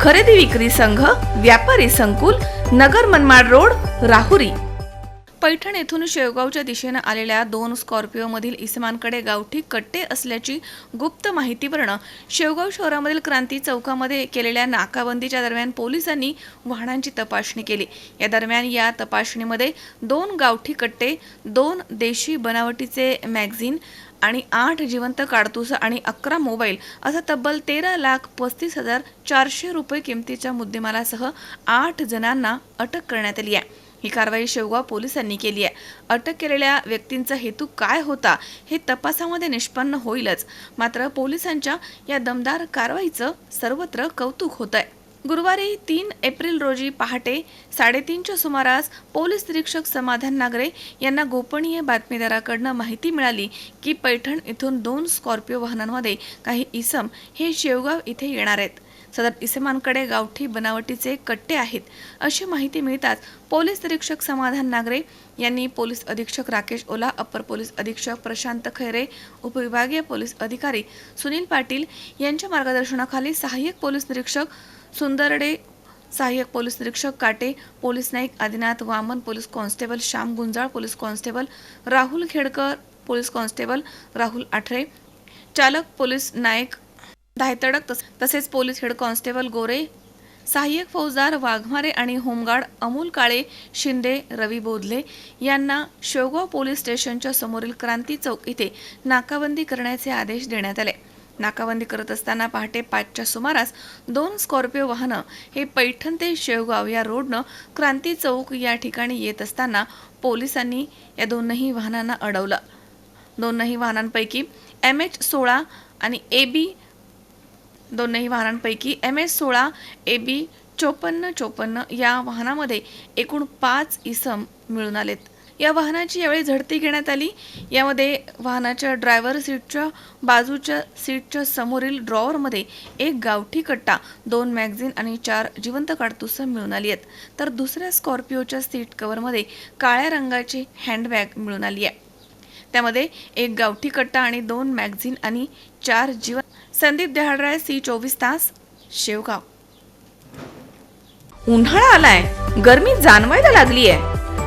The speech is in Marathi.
खरेदी विक्री संघ व्यापारी संकुल नगर मनमाड रोड राहुरी. पैठण येथून शेवगावच्या दिशेनं आलेल्या दोन स्कॉर्पिओमधील इसमांकडे गावठी कट्टे असल्याची गुप्त माहितीवरनं शेवगाव शहरामधील क्रांती चौकामध्ये केलेल्या नाकाबंदीच्या दरम्यान पोलिसांनी वाहनांची तपासणी केली. या दरम्यान या तपासणीमध्ये दोन गावठी कट्टे दोन देशी बनावटीचे मॅगझिन आणि आठ जिवंत काडतूस आणि अकरा मोबाईल असा तब्बल तेरा लाख पस्तीस हजार चारशे रुपये किमतीच्या मुद्देमालासह आठ जणांना अटक करण्यात आली आहे. ही कारवाई शेवगाव पोलिसांनी केली आहे. अटक केलेल्या व्यक्तींचा हेतू काय होता हे तपासामध्ये निष्पन्न होईलच. मात्र पोलिसांच्या या दमदार कारवाईचं सर्वत्र कौतुक होत आहे गुरुवारी तीन एप्रिल रोजी पहाटे साडेतीनच्या सुमारास पोलीस निरीक्षक समाधान नागरे यांना गोपनीय बातमीदाराकडनं माहिती मिळाली की पैठण इथून दोन स्कॉर्पिओ वाहनांमध्ये काही इसम हे शेवगाव इथे येणार आहेत. सदर इसमांकडे गावठी बनावटीचे कट्टे आहेत अशी माहिती मिळताच पोलीस निरीक्षक समाधान नागरे यांनी पोलीस अधीक्षक राकेश ओला अप्पर पोलीस अधीक्षक प्रशांत खैरे उपविभागीय पोलीस अधिकारी सुनील पाटील यांच्या मार्गदर्शनाखाली सहाय्यक पोलीस निरीक्षक सुंदरडे सहाय्यक पोलीस निरीक्षक Kate police Naik Adinath Waman police constable Shyam Gunjal police constable Rahul Khedkar police constable Rahul Athare चालक पोलीस नायक धायतडक तस- तसेच पोलीस हेड कॉन्स्टेबल गोरे सहाय्यक फौजदार वाघमारे आणि होमगार्ड अमोल काळे शिंदे रवी बोधले यांना शेवगाव पोलीस स्टेशनच्या समोरील क्रांती चौक इथे नाकाबंदी करण्याचे आदेश देण्यात आले. नाकाबंदी करत असताना पहाटे पाचच्या सुमारास दोन स्कॉर्पिओ वाहनं हे पैठण ते शेवगाव या रोडनं क्रांती चौक या ठिकाणी येत असताना पोलिसांनी या दोनही वाहनांना अडवलं. दोनही वाहनांपैकी एम एच सोळा आणि ए बी दोनही वाहनांपैकी एम एच सोळा ए बी चोपन्न चोपन्न या वाहनामध्ये एकूण पाच इसम मिळून आलेत. या वाहनाची यावेळी झडती घेण्यात आली. यामध्ये वाहनाच्या ड्रायव्हर सीटच्या बाजूच्या सीटच्या समोरील ड्रॉवरमध्ये एक गावठी कट्टा दोन मॅगझिन आणि चार जिवंत काडतुसं मिळून आली आहेत. तर दुसऱ्या स्कॉर्पिओच्या सीट कव्हरमध्ये काळ्या रंगाची हँडबॅग मिळून आली आहे. त्यामध्ये एक गावठी कट्टा आणि दोन मॅगझिन आणि चार जीवन संदीप देहाडराय सी चोवीस तास शेवगाव. उन्हाळा आलाय. गर्मी जाणवायला लागली आहे